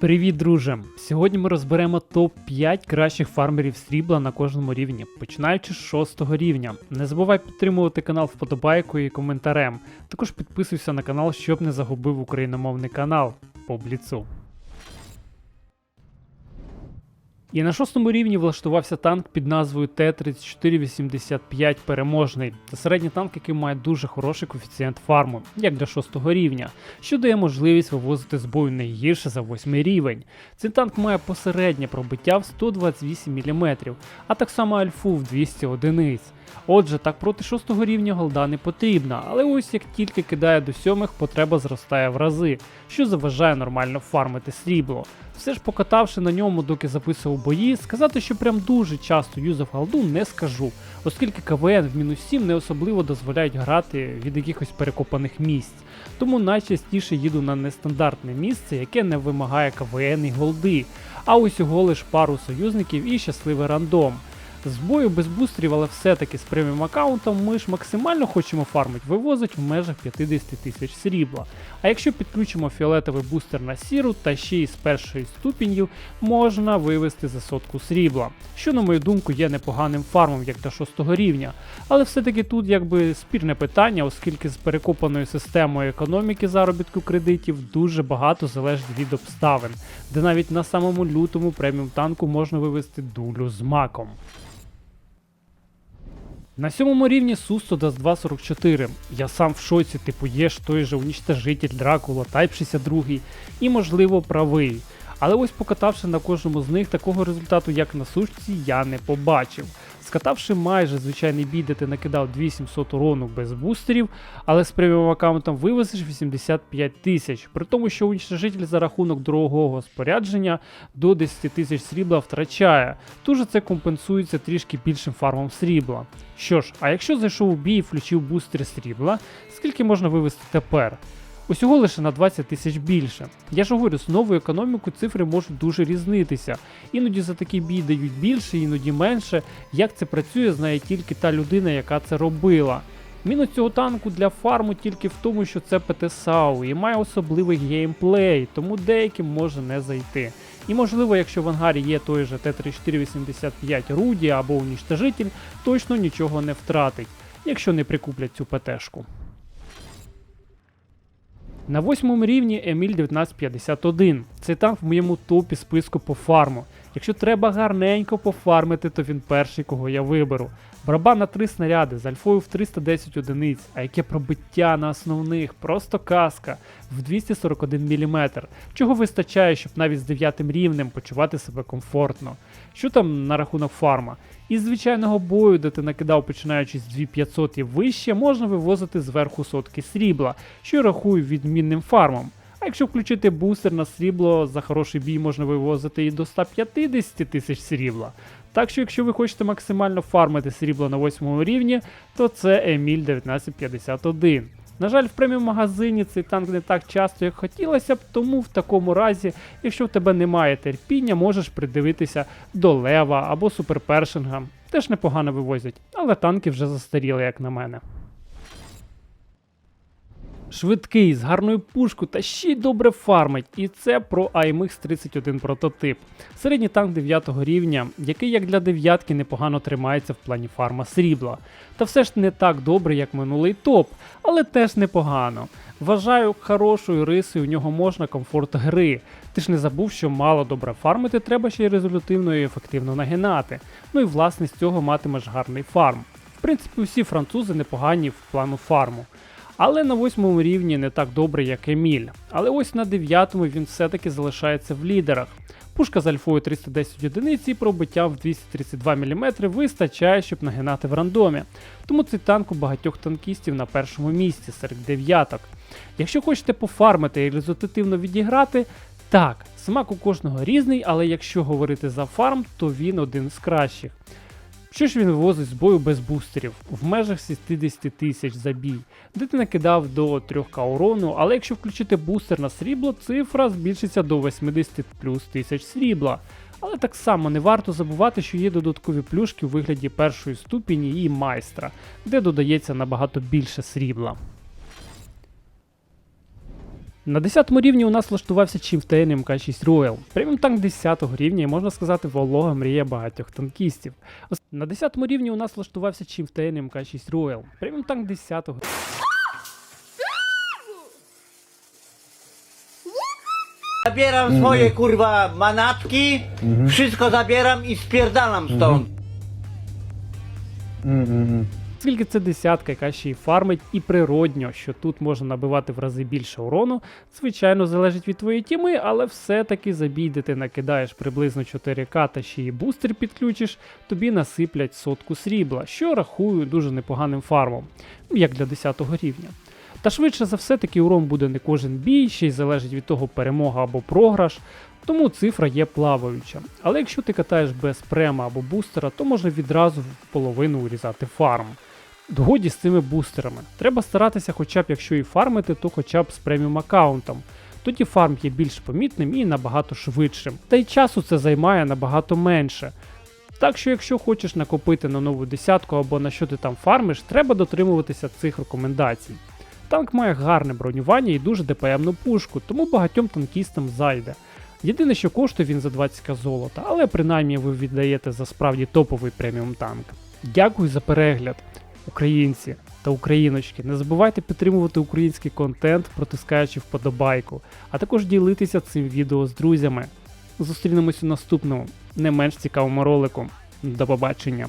Привіт, друже! Сьогодні ми розберемо топ-5 кращих фармерів срібла на кожному рівні, починаючи з 6 рівня. Не забувай підтримувати канал вподобайкою і коментарем. Також підписуйся на канал, щоб не загубив україномовний канал по бліцу. І на шостому рівні влаштувався танк під назвою Т-3485 переможний. Це середній танк, який має дуже хороший коефіцієнт фарму, як для шостого рівня, що дає можливість вивозити з бою не гірше за восьмий рівень. Цей танк має посереднє пробиття в 128 мм, а так само альфу в 200 одиниць. Отже, так проти шостого рівня голда не потрібна, але ось як тільки кидає до сьомих, потреба зростає в рази, що заважає нормально фармити срібло. Все ж покатавши на ньому, доки записував бої, сказати, що прям дуже часто юзав голду, не скажу, оскільки КВН в мінус 7 не особливо дозволяють грати від якихось перекопаних місць. Тому найчастіше їду на нестандартне місце, яке не вимагає КВН і голди, а усього лиш пару союзників і щасливий рандом. З бою без бустерів, але все-таки з преміум аккаунтом ми ж максимально хочемо фармить, вивозить в межах 50 тисяч срібла. А якщо підключимо фіолетовий бустер на сіру та ще й з першої ступенью, можна вивести за сотку срібла, що, на мою думку, є непоганим фармом як для 6 рівня. Але все-таки тут якби спірне питання, оскільки з перекопаною системою економіки заробітку кредитів дуже багато залежить від обставин, де навіть на самому лютому преміум танку можна вивести дулю з маком. На сьомому рівні Сусто даст 2.44. Я сам в шоці, типу є ж той же унічтожитель Дракула, Type 62 і, можливо, правий. Але ось покатавши на кожному з них, такого результату, як на сушці, я не побачив. Скатавши майже звичайний бій, де ти накидав 2700 урону без бустерів, але з преміум аккаунтом вивезеш 85 тисяч, при тому, що уничтожитель за рахунок дорогого спорядження до 10 тисяч срібла втрачає, тож це компенсується трішки більшим фармом срібла. Що ж, а якщо зайшов у бій і включив бустер срібла, скільки можна вивести тепер? Усього лише на 20 тисяч більше. Я ж говорю, з новою економікою цифри можуть дуже різнитися. Іноді за такий бій дають більше, іноді менше. Як це працює, знає тільки та людина, яка це робила. Мінус цього танку для фарму тільки в тому, що це ПТСАУ і має особливий геймплей, тому деяким може не зайти. І можливо, якщо в ангарі є той же Т-3485 Руді або Уніштожитель, точно нічого не втратить, якщо не прикуплять цю ПТшку. На восьмому рівні Еміль 1951. Цей танк в моєму топі списку по фарму. Якщо треба гарненько пофармити, то він перший, кого я виберу. Барабан на 3 снаряди з альфою в 310 одиниць, а яке пробиття на основних, просто казка в 241 мм, чого вистачає, щоб навіть з 9 рівнем почувати себе комфортно. Що там на рахунок фарма? Із звичайного бою, де ти накидав починаючи з 2500 і вище, можна вивозити зверху сотки срібла, що я рахую відмінним фармом. А якщо включити бустер на срібло, за хороший бій можна вивозити і до 150 тисяч срібла. Так що, якщо ви хочете максимально фармити срібло на 8 рівні, то це Еміль 1951. На жаль, в преміум магазині цей танк не так часто, як хотілося б, тому в такому разі, якщо в тебе немає терпіння, можеш придивитися до лева або суперпершинга. Теж непогано вивозять, але танки вже застаріли, як на мене. Швидкий, з гарною пушкою та ще й добре фармить. І це про AMX 31 прототип. Середній танк 9 рівня, який як для дев'ятки непогано тримається в плані фарма срібла. Та все ж не так добре, як минулий топ, але теж непогано. Вважаю, хорошою рисою в нього можна комфорт гри. Ти ж не забув, що мало добре фармити, треба ще й результативно і ефективно нагинати. Ну і власне з цього матимеш гарний фарм. В принципі, усі французи непогані в плану фарму. Але на восьмому рівні не так добре, як Еміль. Але ось на дев'ятому він все-таки залишається в лідерах. Пушка з альфою 310 одиниць і пробиття в 232 мм вистачає, щоб нагинати в рандомі. Тому цей танк у багатьох танкістів на першому місці серед дев'яток. Якщо хочете пофармити і результативно відіграти, так, смак у кожного різний, але якщо говорити за фарм, то він один з кращих. Що ж він вивозить з бою без бустерів в межах 60 тисяч за бій, де ти накидав до 3К урону, але якщо включити бустер на срібло, цифра збільшиться до 80 плюс тисяч срібла. Але так само не варто забувати, що є додаткові плюшки у вигляді першої ступені і майстра, де додається набагато більше срібла. На 10 рівні у нас влаштувався Chieftain МК6 Royal. Преміум танк 10 рівня і можна сказати волога мрія багатьох танкістів. На 10 рівні у нас влаштувався Chieftain МК6 Royal. Преміум танк 10 Zabieram swoje kurwa manatki, wszystko zabieram i spierdalam stąd. Оскільки це десятка, яка ще й фармить, і природньо, що тут можна набивати в рази більше урону, звичайно, залежить від твоєї тіми, але все-таки забій, де ти накидаєш приблизно 4К та ще й бустер підключиш, тобі насиплять сотку срібла, що рахую дуже непоганим фармом, як для 10 рівня. Та швидше за все такий урон буде не кожен бій, ще й залежить від того перемога або програш, тому цифра є плаваюча. Але якщо ти катаєш без према або бустера, то можна відразу в половину урізати фарм. Догоді з цими бустерами. Треба старатися, хоча б якщо і фармити, то хоча б з преміум аккаунтом. Тоді фарм є більш помітним і набагато швидшим. Та й часу це займає набагато менше. Так що, якщо хочеш накопити на нову десятку або на що ти там фармиш, треба дотримуватися цих рекомендацій. Танк має гарне бронювання і дуже ДПМну пушку, тому багатьом танкістам зайде. Єдине, що коштує він за 20к золота, але принаймні ви віддаєте за справді топовий преміум танк. Дякую за перегляд, українці та україночки. Не забувайте підтримувати український контент, протискаючи вподобайку, а також ділитися цим відео з друзями. Зустрінемось у наступному, не менш цікавому ролику. До побачення!